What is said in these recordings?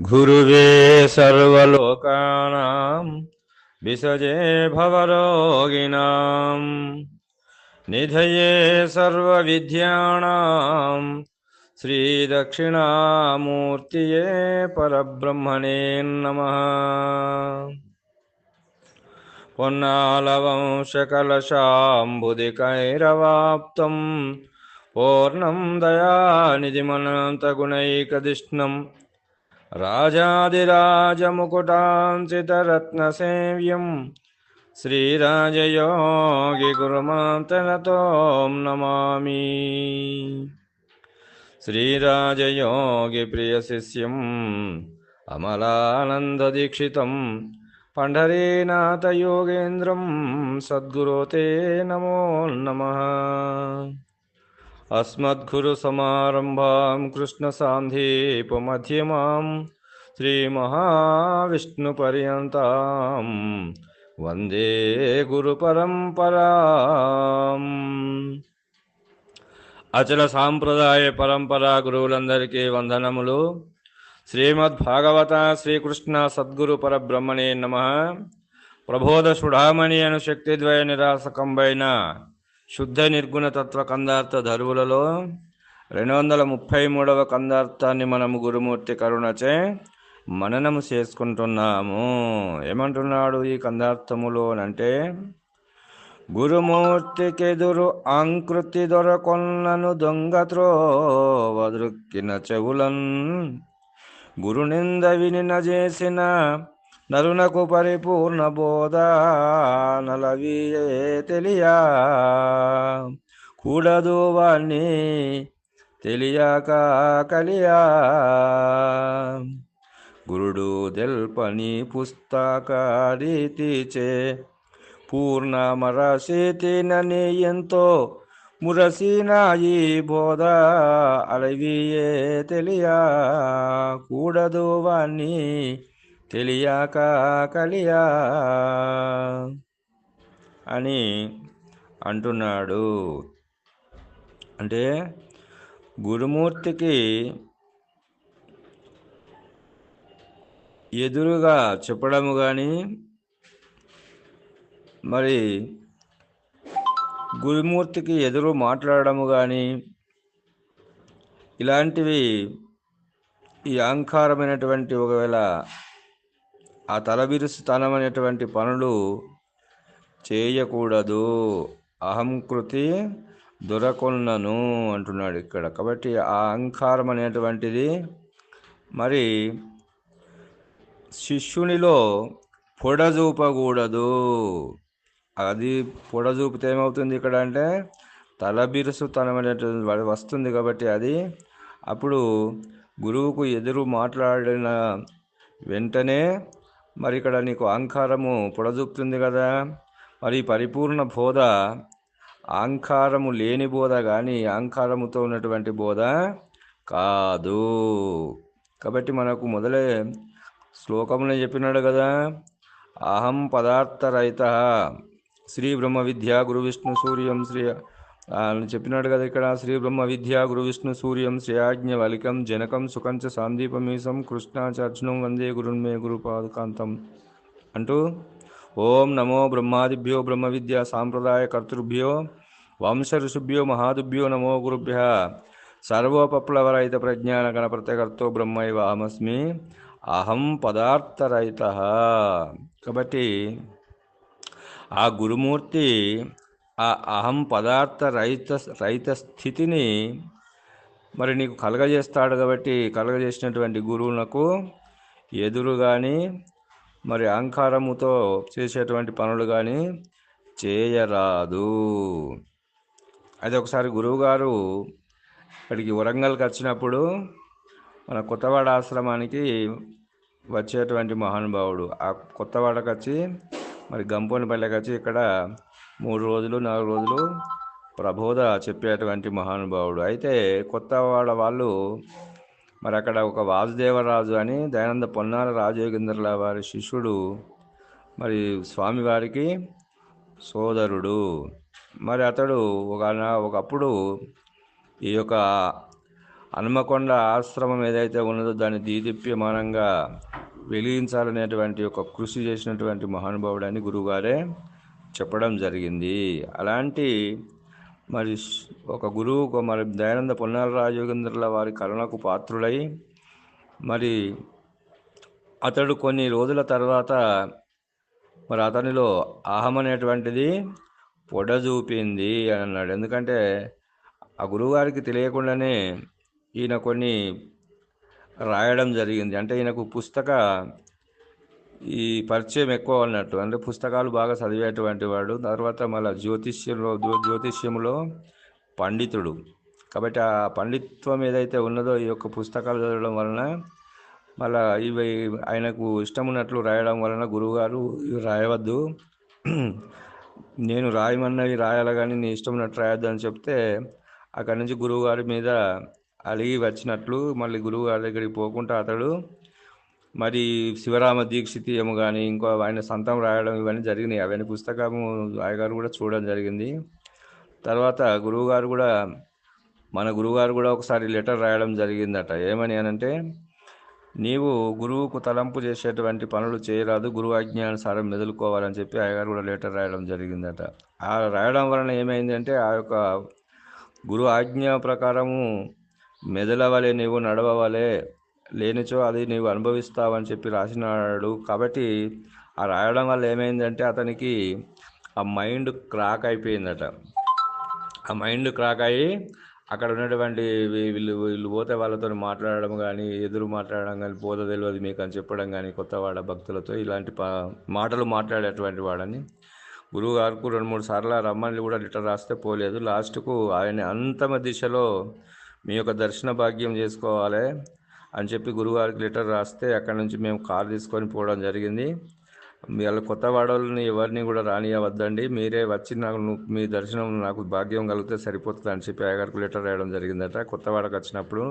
गुरुवे सर्वलोकानां विषजे भवरोगिणां निधये सर्वविद्याणां श्रीदक्षिणामूर्तये परब्रह्मणे नमः। पुन्नालवंशकलशाम्बुदिकैरवाप्तम् पूर्णं दयानिधिमनन्तगुणैकदिष्णम् राजामुकुटांसितरत्नसेव्यं श्रीराजयोगिगुरुमान्तरतों नमामि। श्रीराजयोगिप्रियशिष्यम् अमरानन्ददीक्षितं पण्ढरीनाथयोगेन्द्रं सद्गुरो ते नमो नमः। అస్మద్గురుసమారంభాం కృష్ణసాంధీపమధ్యమాం శ్రీమహావిష్ణుపర్యంతాం వందే గురుపరంపరాం అచల సాంప్రదాయ పరంపరా గురువులందరికీ వందనములు. శ్రీమద్భాగవత శ్రీకృష్ణ సద్గురు పరబ్రహ్మణే నమ. ప్రబోధ సుడామణి అను శక్తిద్వయ నిరాసకంబైన శుద్ధ నిర్గుణ తత్వ కందార్థ ధరువులలో రెండు వందల ముప్పై మూడవ కందార్థాన్ని మనము గురుమూర్తి కరుణచే మననము చేసుకుంటున్నాము. ఏమంటున్నాడు ఈ కందార్థములో అంటే గురుమూర్తికెదురు ఆంకృతి దొరకొన్నను దొంగత్రో వదృక్కిన చెవులన్ గురునింద వినిన చేసిన నరునకు పరిపూర్ణ బోధ నలవియే తెలియా? కూడదు వాణ్ణి తెలియక కలియా? గురుడు దెల్పని పుస్తక రీతిచే పూర్ణ మరసేతినని ఎంతో మురసిన ఈ బోధ అలవియే తెలియా? కూడదు వాణ్ణి తెలియక కలియా అని అంటున్నాడు. అంటే గురుమూర్తికి ఎదురుగా చెప్పడము కానీ మరి గురుమూర్తికి ఎదురు మాట్లాడము కానీ ఇలాంటివి ఈ అహంకారమైనటువంటి ఒకవేళ ఆ తలబిరుసుతనమైనటువంటి పనులు చేయకూడదు. అహంకృతి దొరకొన్నను అంటున్నాడు ఇక్కడ. కాబట్టి ఆ అహంకారం అనేటువంటిది మరి శిష్యునిలో పొడజూపకూడదు. అది పొడజూపితే ఏమవుతుంది ఇక్కడ అంటే తలబిరుసుతనం అనేటువంటి వస్తుంది కాబట్టి అది అప్పుడు గురువుకు ఎదురు మాట్లాడిన వెంటనే మరి ఇక్కడ నీకు అహంకారము పొడజూపుతుంది కదా మరి పరిపూర్ణ బోధ అహంకారము లేని బోధ కానీ అహంకారముతో ఉన్నటువంటి బోధ కాదు. కాబట్టి మనకు మొదలే శ్లోకమునే చెప్పినాడు కదా అహం పదార్థరహిత. శ్రీ బ్రహ్మ విద్య గురు విష్ణు సూర్యం శ్రీ ఆయన చెప్పినాడు కదా ఇక్కడ శ్రీ బ్రహ్మ విద్య గురు విష్ణు సూర్యం శ్రేయాజ్ఞ వలికం జనకం సుఖంచ సాందీపమీసం కృష్ణాచార్జునం వందే గురున్మే గురుపాదుకాంతం అంటూ ఓం నమో బ్రహ్మాదిభ్యో బ్రహ్మ విద్య సాంప్రదాయ కర్తృభ్యో వంశ ఋషుభ్యో మహాదుభ్యో నమో గురుభ్య సర్వోపప్లవరహిత ప్రజ్ఞాన గణప్రత్యకర్తో బ్రహ్మైవ అహమస్మి అహం పదార్థరహిత. కాబట్టి ఆ గురుమూర్తి ఆ అహం పదార్థ రహిత రహిత స్థితిని మరి నీకు కలగజేస్తాడు కాబట్టి కలగజేసినటువంటి గురువులకు ఎదురు కానీ మరి అహంకారముతో చేసేటువంటి పనులు కానీ చేయరాదు. అది ఒకసారి గురువుగారు ఇక్కడికి వరంగల్కి వచ్చినప్పుడు మన కొత్తవాడ ఆశ్రమానికి వచ్చేటువంటి మహానుభావుడు. ఆ కొత్తవాడకి వచ్చి మరి గంపోనిపల్లెకి వచ్చి ఇక్కడ మూడు రోజులు నాలుగు రోజులు ప్రబోధ చెప్పేటువంటి మహానుభావుడు. అయితే కొత్తవాడ వాళ్ళు మరి అక్కడ ఒక వాసుదేవరాజు అని దయానంద పొన్నాల రాజయోగేంద్రుల వారి శిష్యుడు మరి స్వామివారికి సోదరుడు. మరి అతడు ఒక ఒకప్పుడు ఈ యొక్క హనుమకొండ ఆశ్రమం ఏదైతే ఉన్నదో దాన్ని దీదీప్యమానంగా వెలిగించాలనేటువంటి ఒక కృషి చేసినటువంటి మహానుభావుడని గురువుగారే చెప్పడం జరిగింది. అలాంటి మరి ఒక గురువు మరి దయానంద పొన్నాల రాజయోగేంద్రుల వారి కరుణకు పాత్రుడై మరి అతడు కొన్ని రోజుల తర్వాత మరి అతనిలో అహం అనేటువంటిది పొడ చూపింది అని అన్నాడు. ఎందుకంటే ఆ గురువుగారికి తెలియకుండానే ఈయన కొన్ని రాయడం జరిగింది. అంటే ఈయనకు పుస్తక ఈ పరిచయం ఎక్కువ అన్నట్టు అంటే పుస్తకాలు బాగా చదివేటువంటి వాడు. తర్వాత మళ్ళీ జ్యోతిష్యంలో జ్యోతిష్యంలో పండితుడు. కాబట్టి ఆ పండిత్వం ఏదైతే ఉన్నదో ఈ యొక్క పుస్తకాలు చదవడం వలన మళ్ళా ఇవి ఆయనకు ఇష్టం ఉన్నట్లు రాయడం వలన గురువుగారు ఇవి రాయవద్దు. నేను రాయమన్నవి రాయాలి కానీ నీ ఇష్టం ఉన్నట్టు రాయొద్దు అని చెప్తే అక్కడి నుంచి గురువుగారి మీద అలిగి వచ్చినట్లు మళ్ళీ గురువుగారి దగ్గరికి పోకుండా అతడు మరి శివరామ దీక్షితీయము కానీ ఇంకో ఆయన సంతం రాయడం ఇవన్నీ జరిగినాయి. అవన్నీ పుస్తకము ఆయగారు కూడా చూడడం జరిగింది. తర్వాత గురువుగారు కూడా మన గురువుగారు కూడా ఒకసారి లెటర్ రాయడం జరిగిందట. ఏమని అనంటే నీవు గురువుకు తలంపు చేసేటువంటి పనులు చేయరాదు గురువు ఆజ్ఞానుసారం మెదులుకోవాలని చెప్పి అయ్యగారు కూడా లెటర్ రాయడం జరిగిందట. ఆ రాయడం వలన ఏమైందంటే ఆ యొక్క గురు ఆజ్ఞ ప్రకారము మెదలవలే నీవు నడవవలే లేనిచో అది నీవు అనుభవిస్తావని చెప్పి రాసినాడు. కాబట్టి ఆ రాయడం వల్ల ఏమైందంటే అతనికి ఆ మైండ్ క్రాక్ అయిపోయిందట. ఆ మైండ్ క్రాక్ అయ్యి అక్కడ ఉన్నటువంటి వీ- వీళ్ళు వీళ్ళు పోతే వాళ్ళతో మాట్లాడడం కానీ ఎదురు మాట్లాడడం కానీ పోత తెలియదు మీకు అని చెప్పడం కానీ కొత్తవాడ భక్తులతో ఇలాంటి పా మాటలు మాట్లాడేటువంటి వాడని గురువు గారికి రెండు మూడు సార్లు రమ్మని కూడా లెటర్ రాస్తే పోలేదు. లాస్ట్కు ఆయన అంతమ దిశలో మీ యొక్క దర్శన భాగ్యం చేసుకోవాలి. అని చెప్పి గురువుగారికి లెటర్ రాస్తే అక్కడ నుంచి మేము కార్ తీసుకొని పోవడం జరిగింది. వీళ్ళ కొత్త వాడవాళ్ళని ఎవరిని కూడా రానియవద్దండి. మీరే వచ్చి నాకు మీ దర్శనం నాకు భాగ్యం కలిగితే సరిపోతుంది అని చెప్పి అయ్యగారికి లెటర్ రాయడం జరిగిందట. కొత్తవాడకు వచ్చినప్పుడు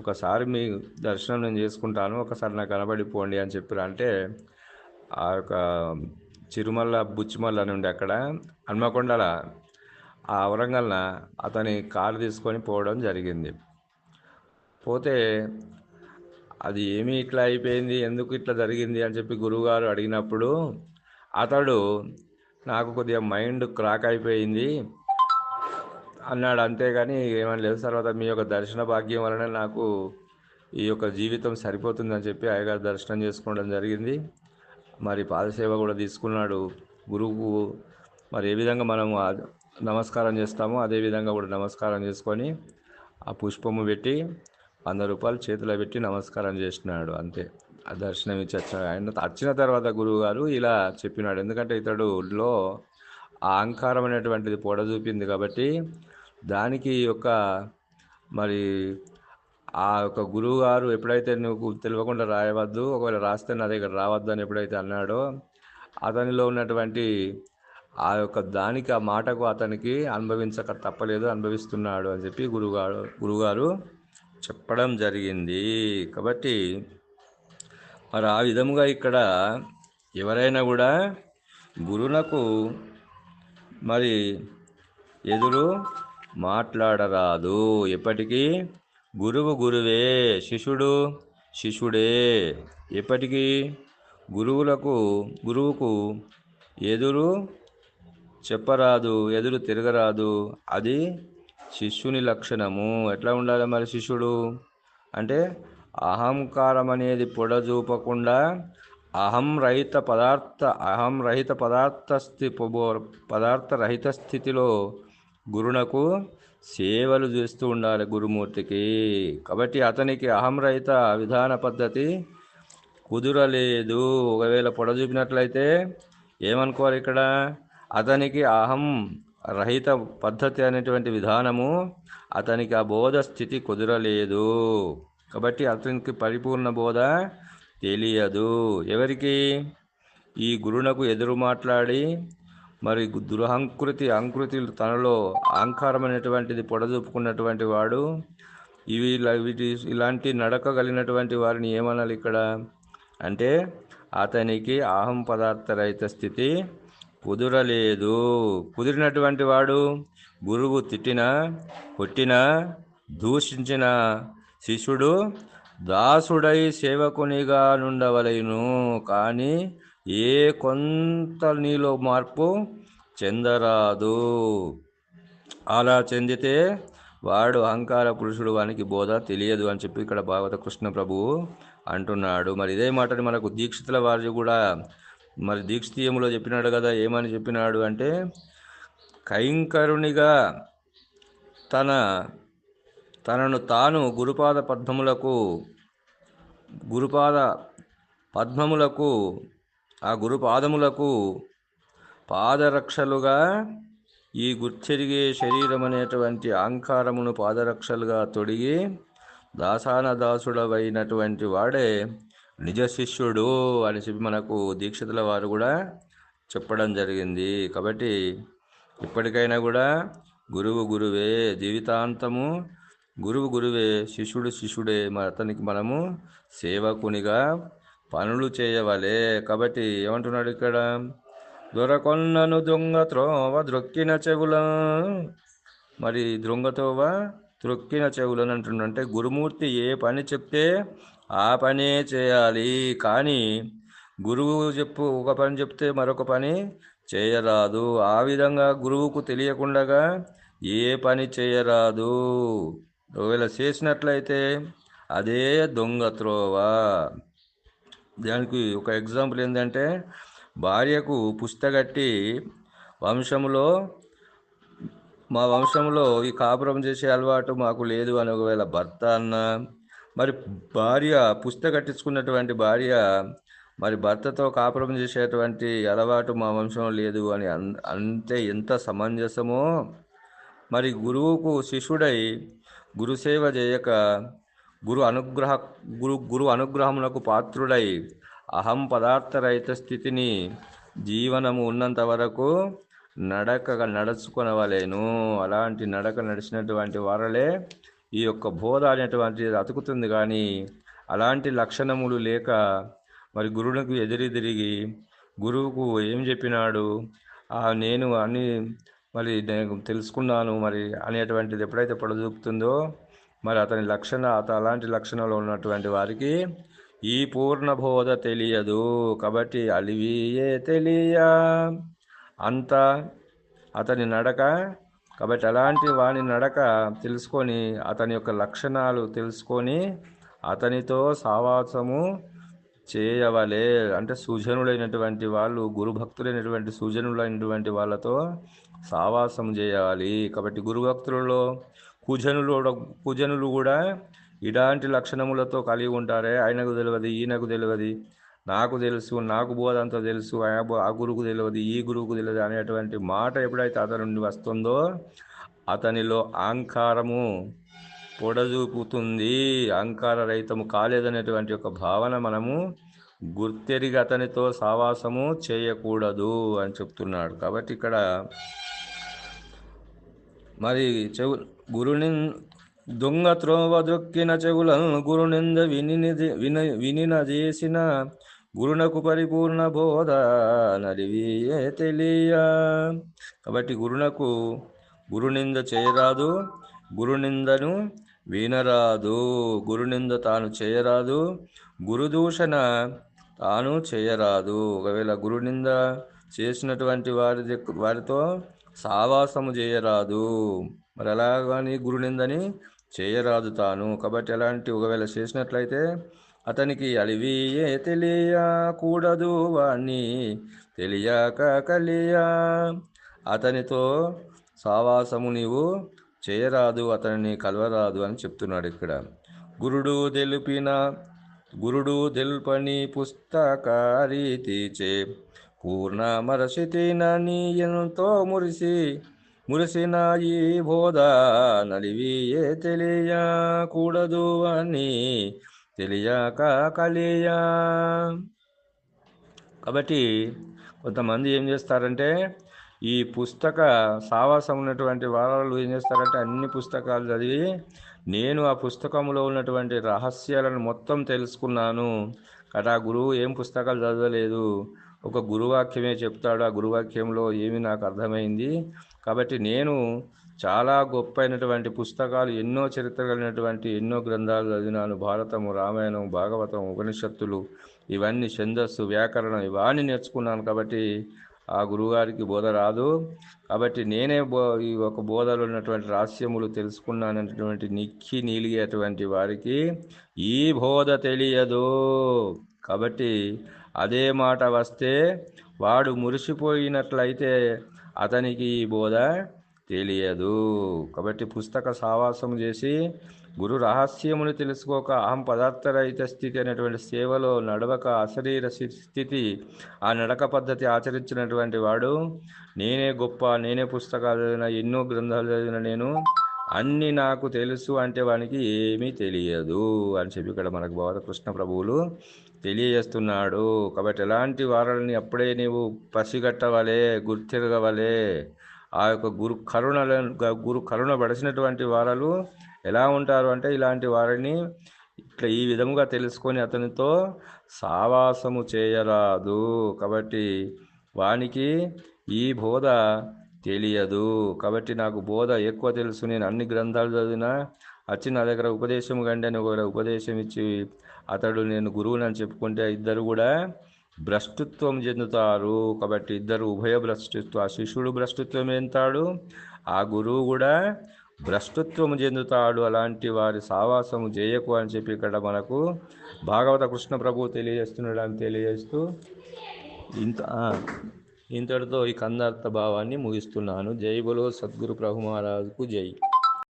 ఒకసారి మీ దర్శనం నేను చేసుకుంటాను ఒకసారి నాకు కనబడిపోండి అని చెప్పి అంటే ఆ యొక్క చిరుమల్ల బుచ్చిమల్ల అని ఉండే అక్కడ హన్మకొండల ఆ వరంగల్న అతని కారు తీసుకొని పోవడం జరిగింది. పోతే అది ఏమి ఇట్లా అయిపోయింది? ఎందుకు ఇట్లా జరిగింది? అని చెప్పి గురువుగారు అడిగినప్పుడు అతడు నాకు కొద్దిగా మైండ్ క్రాక్ అయిపోయింది. అన్నాడు అంతేగాని ఏమని లేదు తర్వాత మీ యొక్క దర్శన భాగ్యం వలన నాకు ఈ యొక్క జీవితం సరిపోతుందని చెప్పి అయ్యగారు దర్శనం చేసుకోవడం జరిగింది. మరి పాదసేవ కూడా తీసుకున్నాడు గురువుకు. మరి ఏ విధంగా మనం నమస్కారం చేస్తామో అదే విధంగా కూడా నమస్కారం చేసుకొని ఆ పుష్పము పెట్టి వంద రూపాయలు చేతిలో పెట్టి నమస్కారం చేసినాడు అంతే. ఆ దర్శనం ఇచ్చి వచ్చాడు ఆయన వచ్చిన తర్వాత గురువు గారు ఇలా చెప్పినాడు. ఎందుకంటే ఇతడులో ఆ అహంకారం అనేటువంటిది పొడ చూపింది కాబట్టి దానికి యొక్క మరి ఆ యొక్క గురువు గారు ఎప్పుడైతే నువ్వు తెలియకుండా రాయవద్దు ఒకవేళ రాస్తే నా దగ్గర రావద్దు అని ఎప్పుడైతే అన్నాడో అతనిలో ఉన్నటువంటి ఆ యొక్క దానికి ఆ మాటకు అతనికి అనుభవించక తప్పలేదు అనుభవిస్తున్నాడు అని చెప్పి గురువుగారు గురువుగారు చెప్పడం జరిగింది. కాబట్టి మరి ఆ విధముగా ఇక్కడ ఎవరైనా కూడా గురువునకు మరి ఎదురు మాట్లాడరాదు. ఎప్పటికీ గురువు గురువే శిష్యుడు శిష్యుడే. ఎప్పటికీ గురువులకు గురువుకు ఎదురు చెప్పరాదు ఎదురు తిరగరాదు. అది శిష్యుని లక్షణము ఎట్లా ఉండాలి మరి శిష్యుడు? అంటే అహంకారం అనేది పొడజూపకుండా అహం రహిత పదార్థ అహం రహిత పదార్థ స్థి పదార్థ రహిత స్థితిలో గురునకు సేవలు చేస్తూ ఉండాలి గురుమూర్తికి. కాబట్టి అతనికి అహం రహిత విధాన పద్ధతి కుదురలేదు. ఒకవేళ పొడ చూపినట్లయితే ఏమనుకోవాలి ఇక్కడ? అతనికి అహం రహిత పద్ధతి అనేటువంటి విధానము అతనికి ఆ బోధ స్థితి కుదరలేదు. కాబట్టి అతనికి పరిపూర్ణ బోధ తెలియదు. ఎవరికి? ఈ గురునకు ఎదురు మాట్లాడి మరి దురహంకృతి అంకృతి తనలో అహంకారం అనేటువంటిది వాడు ఇవి వీటి ఇలాంటి నడక కలిగినటువంటి వారిని ఏమనాలి ఇక్కడ? అంటే అతనికి అహం పదార్థ రహిత స్థితి కుదురలేదు. కుదిరినటువంటి వాడు గురువు తిట్టినా కొట్టినా దూషించిన శిష్యుడు దాసుడై సేవకునిగా నుండవలేను. కానీ ఏ కొంత నీలో మార్పు చెందరాదు. అలా చెందితే వాడు అహంకార పురుషుడు వానికి బోధ తెలియదు అని చెప్పి ఇక్కడ భాగవత కృష్ణ ప్రభువు అంటున్నాడు. మరి ఇదే మాటని మనకు దీక్షితుల వారి కూడా మరి దీక్షితీయములో చెప్పినాడు కదా ఏమని చెప్పినాడు అంటే కైంకరునిగా తన తనను తాను గురుపాద పద్మములకు గురుపాద పద్మములకు ఆ గురుపాదములకు పాదరక్షలుగా ఈ గుర్చెరిగే శరీరం అనేటువంటి అహంకారమును పాదరక్షలుగా తొడిగి దాసాన దాసుడవైనటువంటి వాడే నిజ శిష్యుడు అని చెప్పి మనకు దీక్షితుల వారు కూడా చెప్పడం జరిగింది. కాబట్టి ఇప్పటికైనా కూడా గురువు గురువే జీవితాంతము గురువు గురువే శిష్యుడు శిష్యుడే. అతనికి మనము సేవకునిగా పనులు చేయవలే. కాబట్టి ఏమంటున్నాడు ఇక్కడ? దొరకొన్నను దొంగ త్రోవ ద్రొక్కిన చెవుల. మరి దొంగతోవ త్రొక్కిన చెవులను అంటుండంటే గురుమూర్తి ఏ పని చెప్తే ఆ పనే చేయాలి. కానీ గురువు చెప్పు ఒక పని చెప్తే మరొక పని చేయరాదు. ఆ విధంగా గురువుకు తెలియకుండగా ఏ పని చేయరాదు. ఒకవేళ చేసినట్లయితే అదే దొంగ త్రోవ. దానికి ఒక ఎగ్జాంపుల్ ఏంటంటే భార్యకు పుస్తకట్టి వంశంలో మా వంశంలో ఈ కాపురం చేసే అలవాటు మాకు లేదు అని ఒకవేళ భర్త అన్న మరి భార్య పుస్తకట్టించుకున్నటువంటి భార్య మరి భర్తతో కాపురం చేసేటువంటి అలవాటు మా వంశం లేదు అని అన్- ఎంత సమంజసమో. మరి గురువుకు శిష్యుడై గురుసేవ చేయక గురు అనుగ్రహ గురు గురు అనుగ్రహమునకు పాత్రుడై అహం పదార్థరహిత స్థితిని జీవనము ఉన్నంత వరకు నడకగా నడుచుకొనవలేను. అలాంటి నడక నడిచినటువంటి వారలే ఈ యొక్క బోధ అనేటువంటిది అతుకుతుంది కానీ అలాంటి లక్షణములు లేక మరి గురువులకు ఎదురెదిరిగి గురువుకు ఏం చెప్పినాడు? ఆ నేను అన్ని మరి నేను తెలుసుకున్నాను మరి అనేటువంటిది ఎప్పుడైతే పడదూపుతుందో మరి అతని లక్షణ అత అలాంటి లక్షణాలు ఉన్నటువంటి వారికి ఈ పూర్ణ బోధ తెలియదు. కాబట్టి అలివియే తెలియ. అంత అతని నడక కాబట్టి అలాంటి వాని నడక తెలుసుకొని అతని యొక్క లక్షణాలు తెలుసుకొని అతనితో సావాసము చేయవలే. అంటే సుజనులైనటువంటి వాళ్ళు గురుభక్తులైనటువంటి సుజనులైనటువంటి వాళ్ళతో సావాసం చేయాలి. కాబట్టి గురుభక్తులలో కుజనులు కుజనులు కూడా ఇలాంటి లక్షణములతో కలిగి ఉంటారే. ఆయనకు తెలియదు ఈయనకు తెలియదు. నాకు తెలుసు నాకు బోధ అంతా తెలుసు ఆ బో- ఆ గురువుకు తెలియదు ఈ గురువుకు తెలియదు అనేటువంటి మాట ఎప్పుడైతే అతని నుండి వస్తుందో అతనిలో అహంకారము పొడజూపుతుంది అహంకార రహితము కాలేదనేటువంటి ఒక భావన మనము గుర్తెరిగి అతనితో సావాసము చేయకూడదు అని చెప్తున్నాడు. కాబట్టి ఇక్కడ మరి చెవు గురుని దొంగ త్రోవ దొక్కిన చెవులను గురునింద విని విన వినిన చేసిన గురునకు పరిపూర్ణ బోధ నడివియే తెలియ. కాబట్టి గురునకు గురునింద చేయరాదు గురునిందను వినరాదు గురునింద తాను చేయరాదు గురుదూషణ తాను చేయరాదు. ఒకవేళ గురునింద చేసినటువంటి వారి వారితో సావాసము చేయరాదు. మరి ఎలాగని గురునిందని చేయరాదు తాను. కాబట్టి అలాంటి ఒకవేళ చేసినట్లయితే అతనికి అలివియే తెలియకూడదు వాణ్ణి తెలియక కలియా. అతనితో సావాసము నీవు చేయరాదు అతనిని కలవరాదు అని చెప్తున్నాడు ఇక్కడ. గురుడు తెలిపిన గురుడు తెలుపని పుస్తకారీతిచే పూర్ణ మరసితినని ఎంతో మురిసి మురిసిన ఈ బోధ నలివియే తెలియకూడదు అని తెలియక కలియా. కాబట్టి కొంతమంది ఏం చేస్తారంటే ఈ పుస్తక సావాసం ఉన్నటువంటి వారాలు ఏం చేస్తారంటే అన్ని పుస్తకాలు చదివి నేను ఆ పుస్తకంలో ఉన్నటువంటి రహస్యాలను మొత్తం తెలుసుకున్నాను. కదా ఆ గురువు ఏం పుస్తకాలు చదవలేదు. ఒక గురువాక్యమే చెప్తాడు. ఆ గురువాక్యంలో ఏమి నాకు అర్థమైంది? కాబట్టి నేను చాలా గొప్పైనటువంటి పుస్తకాలు ఎన్నో చరిత్ర కలిగినటువంటి ఎన్నో గ్రంథాలు చదివినాను. భారతము రామాయణం భాగవతం ఉపనిషత్తులు ఇవన్నీ ఛందస్సు వ్యాకరణం ఇవన్నీ నేర్చుకున్నాను కాబట్టి ఆ గురువుగారికి బోధ రాదు. కాబట్టి నేనే బో ఈ ఒక బోధలో ఉన్నటువంటి రహస్యములు తెలుసుకున్నానటువంటి నిక్కి నీలిగేటువంటి వారికి ఈ బోధ తెలియదు. కాబట్టి అదే మాట వస్తే వాడు మురిసిపోయినట్లయితే అతనికి ఈ బోధ తెలియదు. కాబట్టి పుస్తక సావాసం చేసి గురు రహస్యమును తెలుసుకోక అహం పదార్థరహిత స్థితి అనేటువంటి సేవలో నడవక అశరీర స్థితి ఆ నడక పద్ధతి ఆచరించినటువంటి వాడు నేనే గొప్ప నేనే పుస్తకాలు చదివిన ఎన్నో గ్రంథాలు చదివిన నేను అన్ని నాకు తెలుసు అంటే వానికి ఏమీ తెలియదు అని చెప్పి ఇక్కడ మనకు బోధకృష్ణ ప్రభువులు తెలియజేస్తున్నాడు. కాబట్టి ఎలాంటి వారాలని అప్పుడే నీవు పసిగట్టవలే గుర్తిరగవలే ఆ యొక్క గురు కరుణ గురు కరుణ పడిచినటువంటి వారలు ఎలా ఉంటారు అంటే ఇలాంటి వారిని ఇట్లా ఈ విధముగా తెలుసుకొని అతనితో సావాసము చేయరాదు. కాబట్టి వానికి ఈ బోధ తెలియదు. కాబట్టి నాకు బోధ ఎక్కువ తెలుసు. నేను అన్ని గ్రంథాలు చదివినా వచ్చి నా దగ్గర ఉపదేశం కండి అని ఒక ఉపదేశం ఇచ్చి అతడు నేను గురువుని అని చెప్పుకుంటే ఇద్దరు కూడా భ్రష్టుత్వం చెందుతారు. కాబట్టి ఇద్దరు ఉభయ భ్రష్టుత్వం ఆ శిష్యుడు భ్రష్టుత్వం ఎంతాడు ఆ గురువు కూడా భ్రష్టుత్వం చెందుతాడు. అలాంటి వారి సావాసము చేయకు అని చెప్పి ఇక్కడ మనకు భాగవత కృష్ణ ప్రభు తెలియజేస్తున్నాడని తెలియజేస్తూ ఇంత ఇంతటితో ఈ కందార్థ భావాన్ని ముగిస్తున్నాను. జై బలో సద్గురు ప్రభు మహారాజుకు జై.